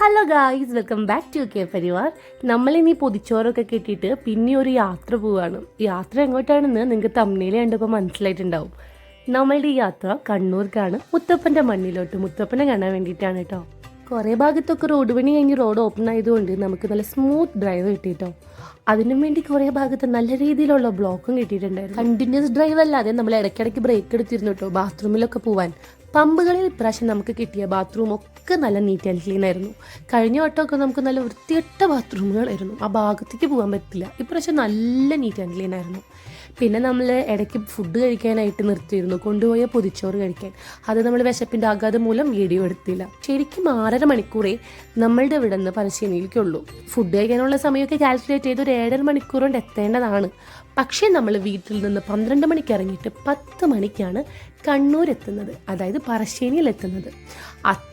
Hello guys welcome back to K Parivar നമ്മളിനി പൊതിച്ചോറൊക്കെ കിട്ടിയിട്ട് പിന്നെ ഒരു യാത്ര പോവുകയാണ് യാത്ര എങ്ങോട്ടാണെന്ന് നിങ്ങൾക്ക് തമ്മിൽ കണ്ടപ്പോൾ മനസ്സിലായിട്ടുണ്ടാവും. നമ്മളുടെ ഈ യാത്ര കണ്ണൂർക്കാണ്. മുത്തപ്പന്റെ മണ്ണിലോട്ട്. മുത്തപ്പനെ കാണാൻ വേണ്ടിയിട്ടാണ് കേട്ടോ കുറേ ഭാഗത്തൊക്കെ റോഡ് പണി കഴിഞ്ഞ് റോഡ് ഓപ്പൺ ആയതുകൊണ്ട് നമുക്ക് നല്ല സ്മൂത്ത് ഡ്രൈവ് കിട്ടിയിട്ടോ. അതിനും വേണ്ടി കുറേ ഭാഗത്ത് നല്ല രീതിയിലുള്ള ബ്ലോക്കും കിട്ടിയിട്ടുണ്ടായിരുന്നു. കണ്ടിന്യൂസ് ഡ്രൈവ് അല്ലാതെ നമ്മൾ ഇടയ്ക്കിടയ്ക്ക് ബ്രേക്ക് എടുത്തിരുന്നു കേട്ടോ ബാത്റൂമിലൊക്കെ പോവാൻ. പമ്പുകളിൽ ഇപ്രാവശ്യം നമുക്ക് കിട്ടിയ ബാത്റൂം ഒക്കെ നല്ല നീറ്റ് ആൻഡ് ക്ലീൻ ആയിരുന്നു. കഴിഞ്ഞ വട്ടമൊക്കെ നമുക്ക് നല്ല വൃത്തികെട്ട ബാത്റൂമുകളായിരുന്നു ആ ഭാഗത്തേക്ക് പോകാൻ പറ്റില്ല. ഇപ്രാവശ്യം നല്ല നീറ്റ് ആൻഡ് ക്ലീൻ ആയിരുന്നു. പിന്നെ നമ്മൾ ഇടയ്ക്ക് ഫുഡ് കഴിക്കാനായിട്ട് നിർത്തിയിരുന്നു. കൊണ്ടുപോയ പൊതിച്ചോറ് കഴിക്കാൻ. അത് നമ്മൾ വിശപ്പിന്റെ ആഘാതം മൂലം വീഡിയോ എടുത്തില്ല. ശരിക്കും ആറര മണിക്കൂറേ നമ്മളുടെ ഇവിടെ നിന്ന് പരശ്ശേനിയിലേക്കുള്ളൂ ഫുഡ് കഴിക്കാനുള്ള സമയമൊക്കെ കാൽക്കുലേറ്റ് ചെയ്ത് ഒരു ഏഴര മണിക്കൂർ കൊണ്ട് എത്തേണ്ടതാണ്. പക്ഷേ നമ്മൾ വീട്ടിൽ നിന്ന് പന്ത്രണ്ട് മണിക്ക് ഇറങ്ങിയിട്ട് പത്ത് മണിക്കാണ് കണ്ണൂർ എത്തുന്നത് അതായത് പറശ്ശേനിയിൽ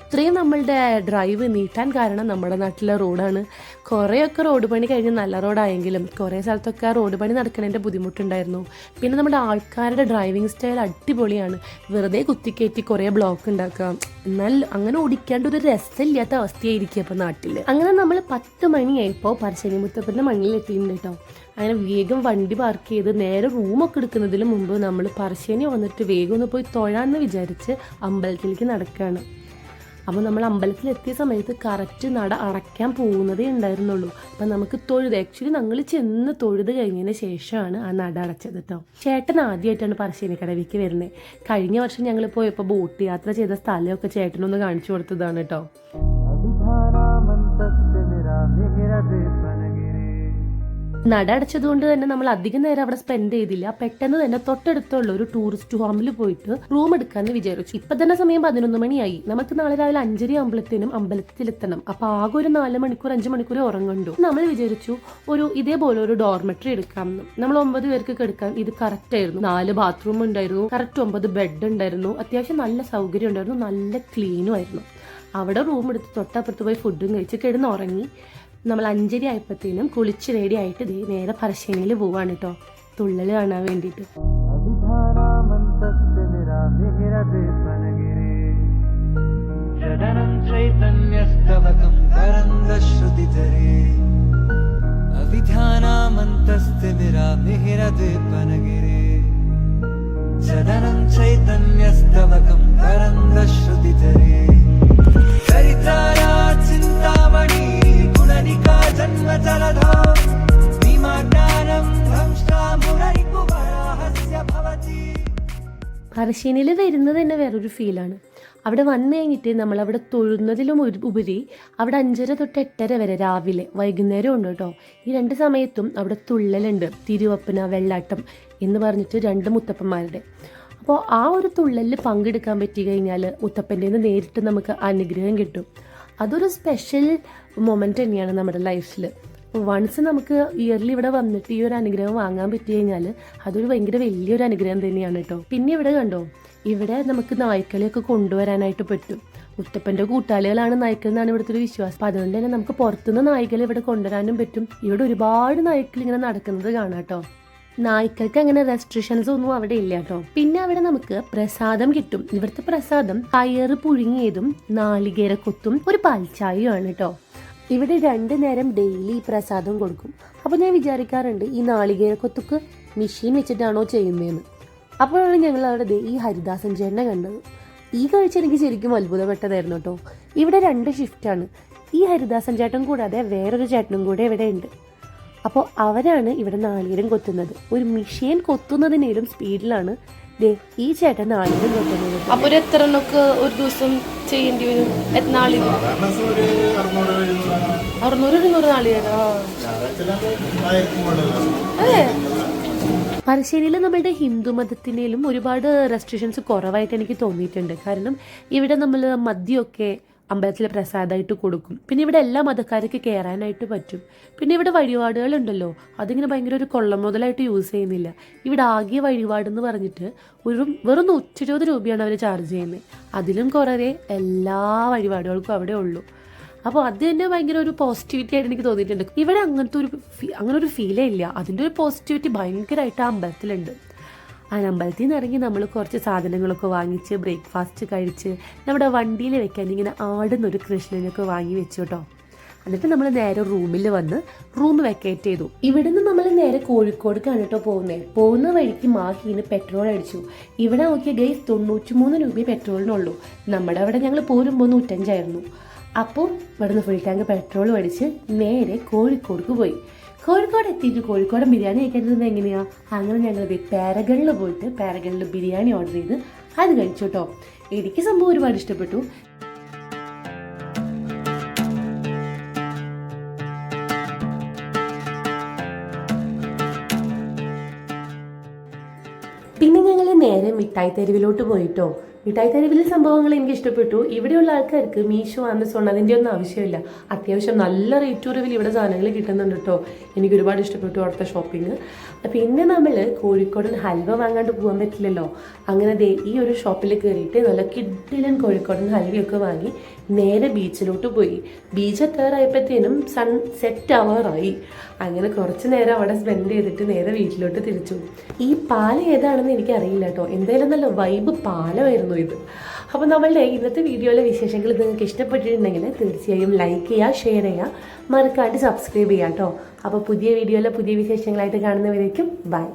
അത്രയും നമ്മളുടെ ഡ്രൈവ് നീട്ടാൻ കാരണം നമ്മുടെ നാട്ടിലെ റോഡാണ് കുറേയൊക്കെ റോഡ് പണി കഴിഞ്ഞ് നല്ല റോഡായെങ്കിലും കുറേ സ്ഥലത്തൊക്കെ റോഡ് പണി നടക്കുന്നതിന്റെ ബുദ്ധിമുട്ടുണ്ടായിരുന്നു. പിന്നെ നമ്മുടെ ആൾക്കാരുടെ ഡ്രൈവിംഗ് സ്റ്റൈൽ അടിപൊളിയാണ്. വെറുതെ കുത്തിക്കയറ്റി കുറേ ബ്ലോക്ക് ഉണ്ടാക്കാം എന്നാൽ അങ്ങനെ ഓടിക്കാണ്ട് ഒരു രസമില്ലാത്ത അവസ്ഥയായിരിക്കും അപ്പോൾ നാട്ടിൽ അങ്ങനെ നമ്മൾ പത്ത് മണിയായപ്പോൾ പരശ്ശനി മുത്തപ്പന്റെ മണ്ണിൽ എത്തിയിട്ടുണ്ട് കേട്ടോ. അങ്ങനെ വേഗം വണ്ടി പാർക്ക് ചെയ്ത് നേരെ റൂമൊക്കെ എടുക്കുന്നതിന് മുമ്പ് നമ്മൾ പറശ്ശേനി വന്നിട്ട് വേഗം ഒന്ന് പോയി തൊഴാന്ന് വിചാരിച്ച് അമ്പലത്തിലേക്ക് നടക്കുകയാണ് അപ്പോൾ നമ്മൾ അമ്പലത്തിൽ എത്തിയ സമയത്ത് കറക്റ്റ് നട അടയ്ക്കാൻ പോകുന്നതേ ഉണ്ടായിരുന്നുള്ളൂ. അപ്പം നമുക്ക് തൊഴുത് ആക്ച്വലി ഞങ്ങൾ ചെന്ന് തൊഴുത് കഴിഞ്ഞതിന് ശേഷമാണ് ആ നട അടച്ചത് കേട്ടോ ചേട്ടൻ ആദ്യമായിട്ടാണ് പറശ്ശേനിക്കടവിക്ക് വരുന്നത്. കഴിഞ്ഞ വർഷം ഞങ്ങൾ പോയപ്പോൾ ബോട്ട് യാത്ര ചെയ്ത സ്ഥലമൊക്കെ ചേട്ടനൊന്ന് കാണിച്ചു കൊടുത്തതാണ് കേട്ടോ നട അടച്ചതുകൊണ്ട് തന്നെ നമ്മൾ അധികം നേരം അവിടെ സ്പെൻഡ് ചെയ്തില്ല. പെട്ടെന്ന് തന്നെ തൊട്ടടുത്തുള്ള ഒരു ടൂറിസ്റ്റ് ഹോമിൽ പോയിട്ട് റൂം എടുക്കാന്ന് വിചാരിച്ചു. ഇപ്പൊ തന്നെ സമയം പതിനൊന്ന് മണിയായി. നമുക്ക് നാളെ രാവിലെ അഞ്ചര ആകുമ്പോഴത്തേനും അമ്പലത്തിലെത്തണം. അപ്പൊ ആകെ ഒരു നാല് മണിക്കൂർ അഞ്ച് മണിക്കൂർ ഉറങ്ങണ്ടു. നമ്മൾ വിചാരിച്ചു ഒരു ഇതേപോലെ ഒരു ഡോർമെട്രി എടുക്കാമെന്ന്. നമ്മൾ ഒമ്പത് പേർക്ക് എടുക്കാൻ ഇത് കറക്റ്റ് ആയിരുന്നു. നാല് ബാത്റൂം ഉണ്ടായിരുന്നു. കറക്റ്റ് ഒമ്പത് ബെഡ് ഉണ്ടായിരുന്നു. അത്യാവശ്യം നല്ല സൗകര്യം ഉണ്ടായിരുന്നു. നല്ല ക്ലീനും ആയിരുന്നു. അവിടെ റൂം എടുത്ത് തൊട്ടപ്പുറത്ത് പോയി ഫുഡും കഴിച്ച് കിടന്ന് ഉറങ്ങി. നമ്മൾ അഞ്ചര ആയപ്പോഴത്തേനും കുളിച്ച് റെഡി ആയിട്ട് നേരെ പറശ്ശേനിയിൽ പോവാണ് കേട്ടോ തുള്ളൽ കാണാൻ വേണ്ടിയിട്ട്. ചൈതന്യസ്തവകം പരന്ത ശ്രുതി നിരാമിഹിരതേ പനഗിരി പറശ്ശേനിയിൽ വരുന്നത് തന്നെ വേറൊരു ഫീലാണ്. അവിടെ വന്നു കഴിഞ്ഞിട്ട് നമ്മൾ അവിടെ തൊഴുന്നതിലും ഉപരി അവിടെ അഞ്ചര തൊട്ട് എട്ടര വരെ രാവിലെ വൈകുന്നേരം ഉണ്ട് കേട്ടോ. ഈ രണ്ട് സമയത്തും അവിടെ തുള്ളലുണ്ട്. തിരുവപ്പന വെള്ളാട്ടം എന്ന് പറഞ്ഞിട്ട് രണ്ട് മുത്തപ്പന്മാരുടെ. അപ്പോൾ ആ ഒരു തുള്ളലിൽ പങ്കെടുക്കാൻ പറ്റി കഴിഞ്ഞാൽ മുത്തപ്പന്റെ നിന്ന് നേരിട്ട് നമുക്ക് അനുഗ്രഹം കിട്ടും. അതൊരു സ്പെഷ്യൽ മൊമെന്റ് തന്നെയാണ് നമ്മുടെ ലൈഫിൽ വൺസ് നമുക്ക് ഇയർലി ഇവിടെ വന്നിട്ട് ഈ ഒരു അനുഗ്രഹം വാങ്ങാൻ പറ്റി കഴിഞ്ഞാൽ അതൊരു ഭയങ്കര വലിയൊരു അനുഗ്രഹം തന്നെയാണ് കേട്ടോ പിന്നെ ഇവിടെ കണ്ടോ? ഇവിടെ നമുക്ക് നായ്ക്കളെയൊക്കെ കൊണ്ടുവരാനായിട്ട് പറ്റും. മുത്തപ്പന്റെ കൂട്ടാളികളാണ് നായ്ക്കൾ എന്നാണ് ഇവിടുത്തെ ഒരു വിശ്വാസം. അപ്പം അതുകൊണ്ട് തന്നെ നമുക്ക് പുറത്തുനിന്ന് നായ്ക്കളെ ഇവിടെ കൊണ്ടുവരാനും പറ്റും. ഇവിടെ ഒരുപാട് നായ്ക്കൾ ഇങ്ങനെ നടക്കുന്നത് കാണാം കേട്ടോ നായ്ക്കൾക്ക് അങ്ങനെ റെസ്ട്രിക്ഷൻസ് ഒന്നും അവിടെ ഇല്ല കേട്ടോ പിന്നെ അവിടെ നമുക്ക് പ്രസാദം കിട്ടും. ഇവിടുത്തെ പ്രസാദം പയറ് പുഴുങ്ങിയതും നാളികേര കൊത്തും ഒരു പാൽച്ചായുമാണ് കേട്ടോ ഇവിടെ രണ്ട് നേരം ഡെയിലി പ്രസാദം കൊടുക്കും. അപ്പോൾ ഞാൻ വിചാരിക്കാറുണ്ട് ഈ നാളികേര കൊത്തുക്ക് മെഷീൻ വെച്ചിട്ടാണോ ചെയ്യുന്നതെന്ന് അപ്പോഴാണ് ഞങ്ങൾ അവിടെ ഈ ഹരിദാസൻ ചേട്ടനെ കണ്ടത്. ഈ കാഴ്ച എനിക്ക് ശരിക്കും അത്ഭുതപ്പെട്ടതായിരുന്നു കേട്ടോ. ഇവിടെ രണ്ട് ഷിഫ്റ്റാണ് ഈ ഹരിദാസൻ ചേട്ടൻ കൂടാതെ വേറൊരു ചേട്ടനും കൂടെ ഇവിടെ ഉണ്ട്. അപ്പോൾ അവരാണ് ഇവിടെ നാളികേരം കൊത്തുന്നത്. ഒരു മെഷീൻ കൊത്തുന്നതിനേലും സ്പീഡിലാണ് ദേ ഈ ചേട്ടൻ നാളികേരം കൊത്തുന്നത് അപ്പോൾ എത്ര ഒരു ദിവസം ചെയ്യേണ്ടി വരും? നാളികേരം? അറുന്നൂറ് ഇരുന്നൂറ് അതെ. പറശ്ശേരിയിൽ നമ്മളുടെ ഹിന്ദു മതത്തിനേലും ഒരുപാട് റെസ്ട്രിക്ഷൻസ് കുറവായിട്ട് എനിക്ക് തോന്നിയിട്ടുണ്ട്. കാരണം ഇവിടെ നമ്മൾ മദ്യമൊക്കെ അമ്പലത്തിലെ പ്രസാദമായിട്ട് കൊടുക്കും. പിന്നെ ഇവിടെ എല്ലാ മതക്കാർക്ക് കയറാനായിട്ട് പറ്റും. പിന്നെ ഇവിടെ വഴിപാടുകളുണ്ടല്ലോ അതിങ്ങനെ ഭയങ്കര ഒരു കൊള്ളം മുതലായിട്ട് യൂസ് ചെയ്യുന്നില്ല. ഇവിടെ ആകെ വഴിപാടെന്ന് പറഞ്ഞിട്ട് ഒരു വെറും നൂറ്റി ഇരുപത് രൂപയാണ് അവർ ചാർജ് ചെയ്യുന്നത്. അതിലും കുറേ എല്ലാ വഴിപാടുകൾക്കും അവിടെ ഉള്ളൂ. അപ്പോൾ അത് തന്നെ ഭയങ്കര ഒരു പോസിറ്റിവിറ്റി ആയിട്ട് എനിക്ക് തോന്നിയിട്ടുണ്ട്. ഇവിടെ അങ്ങനത്തെ ഒരു അങ്ങനെ ഒരു ഫീലേ ഇല്ല. അതിന്റെ ഒരു പോസിറ്റിവിറ്റി ഭയങ്കരമായിട്ട് ആ അമ്പലത്തിലുണ്ട്. ആ അമ്പലത്തിൽ നിന്ന് ഇറങ്ങി നമ്മൾ കുറച്ച് സാധനങ്ങളൊക്കെ വാങ്ങിച്ച് ബ്രേക്ക്ഫാസ്റ്റ് കഴിച്ച് നമ്മുടെ വണ്ടിയിൽ വെക്കാൻ ഇങ്ങനെ ആടുന്നൊരു കൃഷ്ണനൊക്കെ വാങ്ങി വെച്ചു കേട്ടോ. എന്നിട്ട് നമ്മൾ നേരെ റൂമിൽ വന്ന് റൂം വെക്കേറ്റ് ചെയ്തു. ഇവിടുന്ന് നമ്മൾ നേരെ കോഴിക്കോടേക്കാണ് കേട്ടോ പോകുന്നത് പോകുന്ന വഴിക്ക് മാഹീന് പെട്രോൾ അടിച്ചു. ഇവിടെ നോക്കിയ ഗൈസ് തൊണ്ണൂറ്റി മൂന്ന് രൂപയെ പെട്രോളിനുള്ളൂ. നമ്മുടെ അവിടെ ഞങ്ങൾ പോരുമ്പോൾ നൂറ്റഞ്ചായിരുന്നു. അപ്പോൾ ഇവിടുന്ന് ഫുൾ ടാങ്ക് പെട്രോൾ അടിച്ച് നേരെ കോഴിക്കോടേക്ക് പോയി. കോഴിക്കോട് എത്തിയിട്ട് കോഴിക്കോട് ബിരിയാണി കഴിക്കുന്നത് എങ്ങനെയാണ് അങ്ങനെ ഞങ്ങൾ പാരഗണിൽ പോയിട്ട് പാരഗണിൽ ബിരിയാണി ഓർഡർ ചെയ്ത് അത് കഴിച്ചു കേട്ടോ എനിക്ക് സംഭവം ഒരുപാട് ഇഷ്ടപ്പെട്ടു. പിന്നെ ഞങ്ങൾ നേരെ മിഠായി തെരുവിലോട്ട് പോയിട്ടോ. മിഠായി തെരുവിലെ സംഭവങ്ങൾ എനിക്ക് ഇഷ്ടപ്പെട്ടു ഇവിടെയുള്ള ആൾക്കാർക്ക് മീഷോ ആമസോൺ അതിന്റെ ഒന്നും ആവശ്യമില്ല. അത്യാവശ്യം നല്ല റേറ്റ് കുറവിൽ ഇവിടെ സാധനങ്ങൾ കിട്ടുന്നുണ്ട് കേട്ടോ എനിക്ക് ഒരുപാട് ഇഷ്ടപ്പെട്ടു അവിടുത്തെ ഷോപ്പിംഗ് പിന്നെ നമ്മൾ കോഴിക്കോടൻ ഹൽവ വാങ്ങാണ്ട് പോകാൻ പറ്റില്ലല്ലോ. അങ്ങനെ ദേ ഈ ഒരു ഷോപ്പിൽ കയറിയിട്ട് നല്ല കിഡിലൻ കോഴിക്കോടൻ ഹൽവയൊക്കെ വാങ്ങി നേരെ ബീച്ചിലോട്ട് പോയി. ബീച്ച് എത്താറായപ്പോഴത്തേനും സൺ സെറ്റ് ആവാറായി അങ്ങനെ കുറച്ച് നേരം അവിടെ സ്പെൻഡ് ചെയ്തിട്ട് നേരെ വീട്ടിലോട്ട് തിരിച്ചു. ഈ പാലം ഏതാണെന്ന് എനിക്കറിയില്ല കേട്ടോ എന്തായാലും നല്ല വൈബ് പാലമായിരുന്നു ഇത്. അപ്പോൾ നമ്മളുടെ ഇന്നത്തെ വീഡിയോയിലെ വിശേഷങ്ങൾ നിങ്ങൾക്ക് ഇഷ്ടപ്പെട്ടിട്ടുണ്ടെങ്കിൽ തീർച്ചയായും ലൈക്ക് ചെയ്യുക ഷെയർ ചെയ്യുക. മറക്കാണ്ട് സബ്സ്ക്രൈബ് ചെയ്യുക കേട്ടോ അപ്പോൾ പുതിയ വീഡിയോയിലെ പുതിയ വിശേഷങ്ങളായിട്ട് കാണുന്നവരേക്കും ബൈ